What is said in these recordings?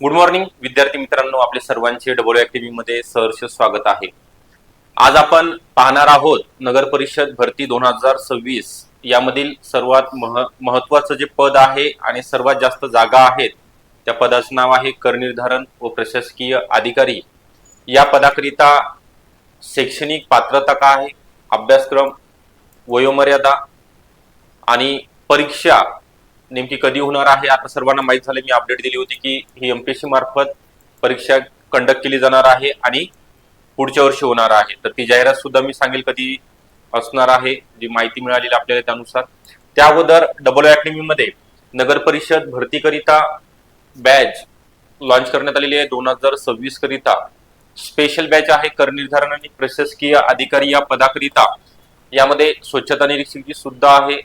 Good morning विद्यार्थी मित्रांनो. आपले सर्वांचे डबल अकॅडमी मध्ये सहर्ष स्वागत आहे. आज आपण पाहणार आहोत नगर परिषद भरती दोन हजार सव्वीस यामधील सर्वात मह महत्वाचं जे पद आहे आणि सर्वात जास्त जागा आहेत त्या पदाचं नाव आहे करनिर्धारण व प्रशासकीय अधिकारी. या पदाकरिता शैक्षणिक पात्रता काय आहे? अभ्यासक्रम वयोमर्यादा आणि परीक्षा नेमकी कधी होणार आहे? आता सर्वांना माहीत झालं मी अपडेट दिली होती की ही एमपीएससी मार्फत परीक्षा कंडक्ट केली जाणार आहे आणि पुढच्या वर्षी होणार आहे. तर ती जाहिरात सुद्धा मी सांगेल कधी असणार आहे जी माहिती मिळालेली आपल्याला त्यानुसार. त्या अगोदर डबल अकॅडमी मध्ये नगर परिषद भरतीकरिता बॅच लॉन्च करण्यात आलेली आहे. दोन हजार सव्वीस करिता स्पेशल बॅच आहे. कर निर्धारण आणि प्रशासकीय अधिकारी या पदाकरिता. यामध्ये स्वच्छता निरीक्षकची सुद्धा आहे.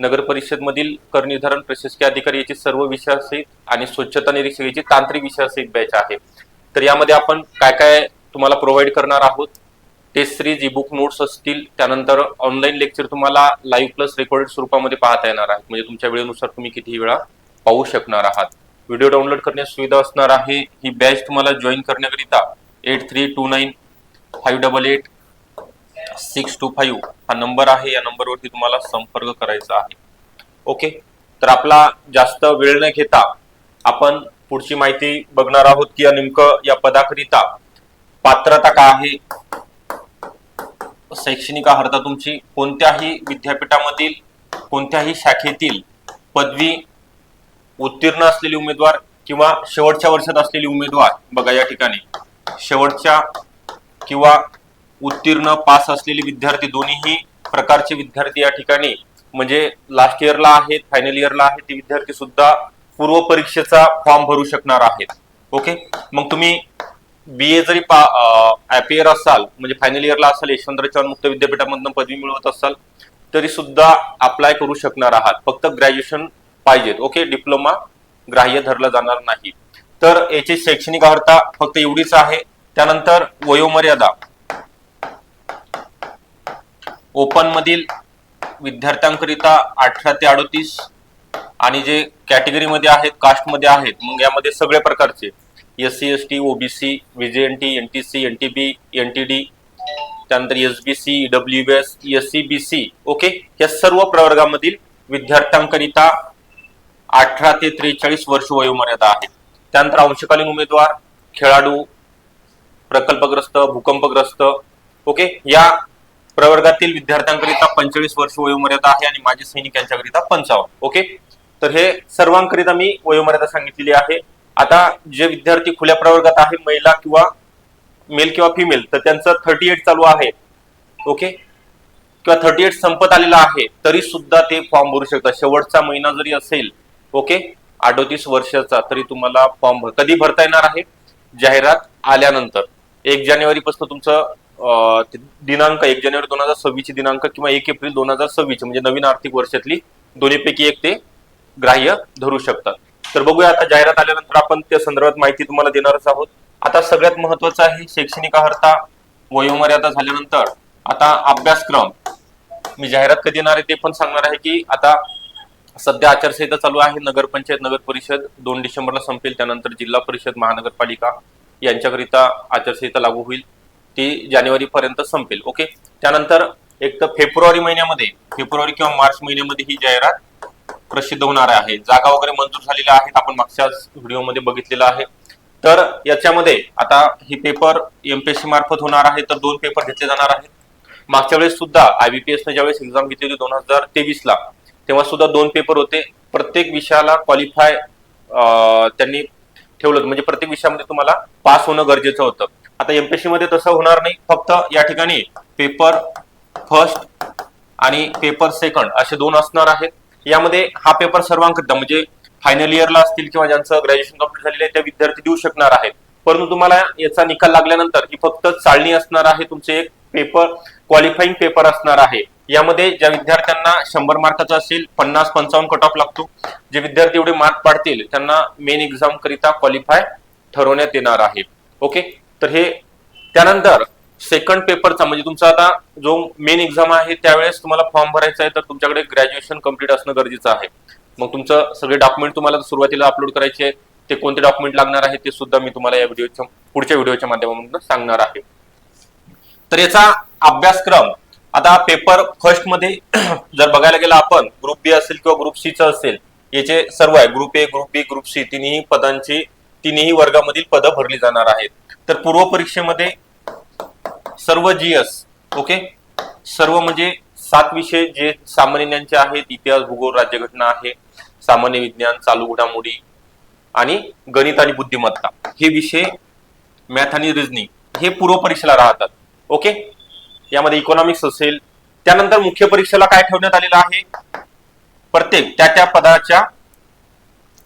नगर परिषद मधील करनिर्धारण प्रशासकीय अधिकारी याचे सर्व विषय असेल आणि स्वच्छता निरीक्षक याची तांत्रिक विषय एक बॅच आहे. तर यामध्ये आपण काय काय तुम्हाला प्रोव्हाइड करणार आहोत test series e book notes असतील. त्यानंतर ऑनलाईन लेक्चर तुम्हाला लाईव्ह प्लस रेकॉर्डेड स्वरूपामध्ये पाहता येणार आहे म्हणजे तुमच्या वेळेनुसार तुम्ही कितीही वेळा पाहू शकणार आहात. व्हिडिओ डाउनलोड करण्यास सुविधा असणार आहे. ही बॅच तुम्हाला जॉईन करण्याकरिता eight three two nine five double eight six two five हा नंबर आहे. या नंबरवरती तुम्हाला संपर्क करायचा आहे. ओके तर आपला जास्त वेळ न घेता आपण पुढची माहिती बघणार आहोत की या नेमकं या पदाकरिता पात्रता काय आहे? शैक्षणिक अर्हता तुमची कोणत्याही विद्यापीठामधील कोणत्याही शाखेतील पदवी उत्तीर्ण असलेले उमेदवार किंवा शेवटच्या वर्षात असलेले उमेदवार बघा या ठिकाणी शेवटच्या किंवा उत्तीर्ण पास असलेले विद्यार्थी दोन्हीही प्रकारचे विद्यार्थी या ठिकाणी म्हणजे लास्ट इयरला आहेत फायनल इयरला आहेत ते विद्यार्थी सुद्धा पूर्व परीक्षेचा फॉर्म भरू शकणार आहेत. ओके मग तुम्ही बी ए जरी अपेयर असाल म्हणजे फायनल इयरला असाल यशवंतराव चव्हाण मुक्त विद्यापीठामधून पदवी मिळवत असाल तरी सुद्धा अप्लाय करू शकणार आहात. फक्त ग्रॅज्युएशन पाहिजेत. ओके डिप्लोमा ग्राह्य धरला जाणार नाही. तर याची शैक्षणिक अर्हता फक्त एवढीच आहे. त्यानंतर वयोमर्यादा. ओपन मधील विद्यार्थ्यांकरिता अठरा ते अडोतीस आणि जे कॅटेगरीमध्ये आहेत कास्टमध्ये आहेत मग यामध्ये सगळ्या प्रकारचे. S C S T OBC VJNT N T C N T B N T D त्यानंतर S B C W S S C B C okay? या सर्व प्रवर्गामधील विद्यार्थ्यांकरिता अठरा ते त्रेचाळीस वर्ष वयोमर्यादा आहे त्यानंतर अंशकालीन उमेदवार खेळाडू प्रकल्पग्रस्त भूकंपग्रस्त ओके? या प्रवर्गातील विद्यार्थ्यांकरिता पंचेचाळीस वर्ष वयोमर्यादा आहे आणि माजी सैनिक यांच्याकरिता पंचावन्न ओके? तर हे सर्वांकरिता मी वयोमर्यादा सांगितलेली आहे. आता जे विद्यार्थी खुल्या प्रवर्गात आहे महिला किंवा मेल किंवा फिमेल तर त्यांचं थर्टी एट चालू आहे ओके? किंवा थर्टी एट संपत आलेला आहे तरी सुद्धा ते फॉर्म भरू शकतात. शेवटचा महिना जरी असेल ओके? अडोतीस वर्षाचा तरी तुम्हाला फॉर्म भर कधी भरता येणार आहे? जाहिरात आल्यानंतर. एक जानेवारी पासून तुमचं दिनांक एक जानेवारी दोन हजार सव्वीस दिनांक किंवा एक एप्रिल दोन हजार सव्वीस म्हणजे नवीन आर्थिक वर्षातली दोन्हीपैकी एक ते ग्राह्य धरू शकतात. तर बघूया आता जाहिरात आल्यानंतर आपण त्या संदर्भात माहिती तुम्हाला देणारच आहोत. आता सगळ्यात महत्वाचं आहे शैक्षणिक अर्हता वयोमर्यादा झाल्यानंतर आता अभ्यासक्रम. मी जाहिरात कधी येणार आहे ते पण सांगणार आहे की आता सध्या आचारसंहिता चालू आहे नगरपंचायत नगर परिषद दोन डिसेंबरला संपेल त्यानंतर जिल्हा परिषद महानगरपालिका यांच्याकरिता आचारसंहिता लागू होईल. ती जानेवारी पर्यंत संपेल. ओके त्यानंतर एक तर फेब्रुवारी महिन्यामध्ये फेब्रुवारी किंवा मार्च महिन्यामध्ये ही जाहिरात प्रसिद्ध होणार आहे. जागा वगैरे मंजूर झालेल्या आहेत आपण मागच्या व्हिडिओमध्ये बघितलेलं आहे. तर याच्यामध्ये आता ही पेपर एमपीएससी मार्फत होणार आहे तर दोन पेपर घेतले जाणार आहेत. मागच्या वेळेस सुद्धा आयबीपीएस ने ज्यावेळेस एक्झाम घेतली होती दोन हजार तेवीस ला तेव्हा सुद्धा दोन पेपर होते. प्रत्येक विषयाला क्वालिफाय त्यांनी ठेवलं म्हणजे प्रत्येक विषयामध्ये तुम्हाला पास होणं गरजेचं होतं. आता एमपीएससी मध्ये तसं होणार नाही. फक्त या ठिकाणी पेपर फर्स्ट आणि पेपर सेकंड असे दोन असणार आहेत. यामध्ये हा पेपर सर्वांकरिता म्हणजे फायनल इयरला असतील किंवा ज्यांचं ग्रॅज्युएशन कंप्लीट झालेलं आहे त्या विद्यार्थी देऊ शकणार आहेत. परंतु तुम्हाला याचा निकाल लागल्यानंतर ही फक्त चाळणी असणार आहे. तुमचे एक पेपर क्वालिफाईंग पेपर असणार आहे. यामध्ये ज्या विद्यार्थ्यांना शंभर मार्काचा असेल पन्नास पंचावन्न कट ऑफ लागतो. जे विद्यार्थी एवढे मार्क पाडतील त्यांना मेन एक्झाम करिता क्वालिफाय ठरवण्यात येणार आहे. ओके तर हे त्यानंतर सेकंड पेपरचा म्हणजे तुमचा आता जो मेन एक्झाम आहे त्यावेळेस तुम्हाला फॉर्म भरायचा आहे तर तुमच्याकडे ग्रॅज्युएशन कंप्लीट असणं गरजेचं आहे. मग तुमचं सगळे डॉक्युमेंट तुम्हाला सुरुवातीला अपलोड करायचे ते कोणते डॉक्युमेंट लागणार आहे ते सुद्धा मी तुम्हाला या व्हिडिओच्या पुढच्या व्हिडिओच्या माध्यमातून सांगणार आहे. तर याचा अभ्यासक्रम आता पेपर फर्स्टमध्ये जर बघायला गेला आपण ग्रुप बी असेल किंवा ग्रुप सी च असेल याचे सर्व आहे. Group A group B group C तिन्ही पदांची तिन्ही वर्गामधील पदं भरली जाणार आहेत. तर पूर्व परीक्षेमध्ये सर्व जीएस ओके सर्व म्हणजे सात विषय जे सामान्य ज्ञानचे आहेत इतिहास भूगोल राज्यघटना आहे सामान्य विज्ञान चालू घडामोडी आणि गणित आणि बुद्धिमत्ता. हे विषय मॅथ आणि रिजनिंग हे पूर्व परीक्षेला राहतात ओके यामध्ये इकॉनॉमिक्स असेल. त्यानंतर मुख्य परीक्षेला काय ठेवण्यात आलेलं आहे? प्रत्येक त्या त्या पदाच्या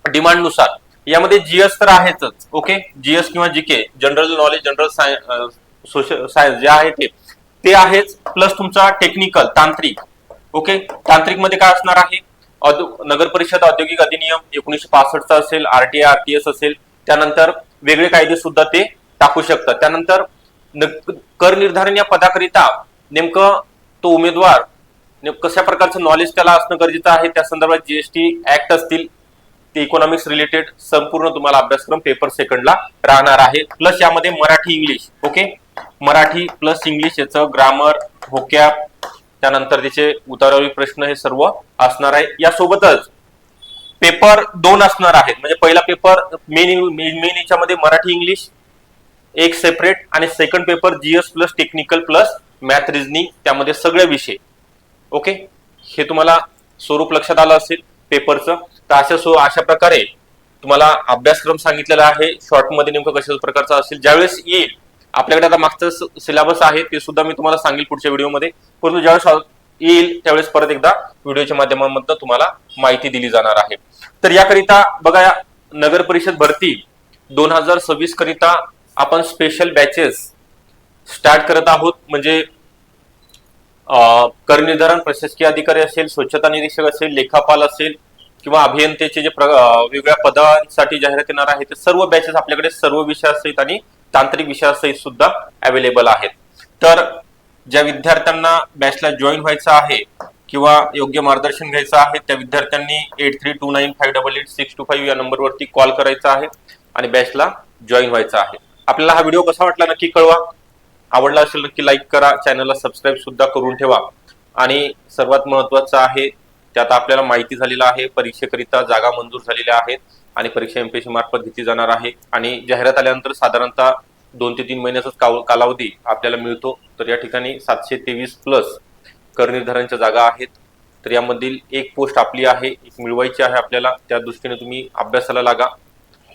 डिमांडनुसार यामध्ये जीएस तर आहेच ओके? जीएस किंवा GK general knowledge general science social science जे आहे ते. ते आहेच प्लस तुमचा टेक्निकल तांत्रिक ओके? तांत्रिकमध्ये काय असणार आहे? नगर परिषद औद्योगिक अधिनियम एकोणीशे पासष्टचा असेल आरटीआय आरटीएस असेल त्यानंतर वेगळे कायदे सुद्धा ते टाकू शकतात. त्यानंतर कर निर्धारण या पदाकरिता नेमकं तो उमेदवार कशा प्रकारचं नॉलेज त्याला असणं गरजेचं आहे त्या संदर्भात जीएसटी ऍक्ट असतील ते इकॉनॉमिक्स रिलेटेड संपूर्ण तुम्हाला अभ्यासक्रम पेपर सेकंडला राहणार आहे. प्लस यामध्ये Marathi English okay Marathi plus English याचं ग्रामर होक्या त्यानंतर त्याचे उतारावरील प्रश्न हे सर्व असणार आहे. यासोबतच पेपर दोन असणार आहेत. म्हणजे पहिला पेपर मेन मेन याच्यामध्ये मराठी इंग्लिश एक सेपरेट आणि second paper GS plus technical plus math reasoning त्यामध्ये सगळे विषय ओके हे तुम्हाला स्वरूप लक्षात आलं असेल पेपरचं तर अशा सो अशा प्रकारे तुम्हाला अभ्यासक्रम सांगितलेला आहे. शॉर्टमध्ये नेमकं कशा प्रकारचा असेल ज्यावेळेस येईल. आपल्याकडे आता मागचं सिलेबस आहे ते सुद्धा मी तुम्हाला सांगेल पुढच्या व्हिडिओमध्ये. परंतु ज्यावेळेस येईल त्यावेळेस परत एकदा व्हिडिओच्या माध्यमामधून तुम्हाला माहिती दिली जाणार आहे. तर याकरिता बघा नगर परिषद भरती दोन हजार सव्वीस करिता आपण स्पेशल बॅचेस स्टार्ट करत आहोत. म्हणजे करनिर्धारण प्रशासकीय अधिकारी असेल स्वच्छता निरीक्षक असेल लेखापाल असेल किंवा अभियंतेचे जे प्र- वेगवेगळ्या पदांसाठी जाहिरात येणार आहे ते सर्व बॅचेस आपल्याकडे सर्व विषयासहित आणि तांत्रिक विषयासहित सुद्धा अवेलेबल आहेत. तर ज्या विद्यार्थ्यांना बॅचला जॉईन व्हायचं आहे किंवा योग्य मार्गदर्शन घ्यायचं आहे त्या विद्यार्थ्यांनी eight three two nine five double eight six two five या नंबरवरती कॉल करायचा आहे आणि बॅचला जॉईन व्हायचं आहे. आपल्याला हा व्हिडिओ कसा वाटला नक्की कळवा. आवडला असेल नक्की लाईक करा. चॅनलला सबस्क्राईब सुद्धा करून ठेवा. आणि सर्वात महत्वाचं आहे त्यात आपल्याला माहिती झालेलं आहे परीक्षेकरिता जागा मंजूर झालेल्या आहेत आणि परीक्षा एमपीएससी मार्फत घेतली जाणार आहे. आणि जाहिरात आल्यानंतर साधारणतः दोन ते तीन महिन्याचाच काव- कालावधी आपल्याला मिळतो. तर या ठिकाणी सातशे तेवीस प्लस करनिर्धारांच्या जागा आहेत. तर यामधील एक पोस्ट आपली आहे एक मिळवायची आहे आपल्याला. त्या दृष्टीने तुम्ही अभ्यासाला लागा.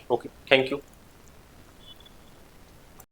Okay thank you.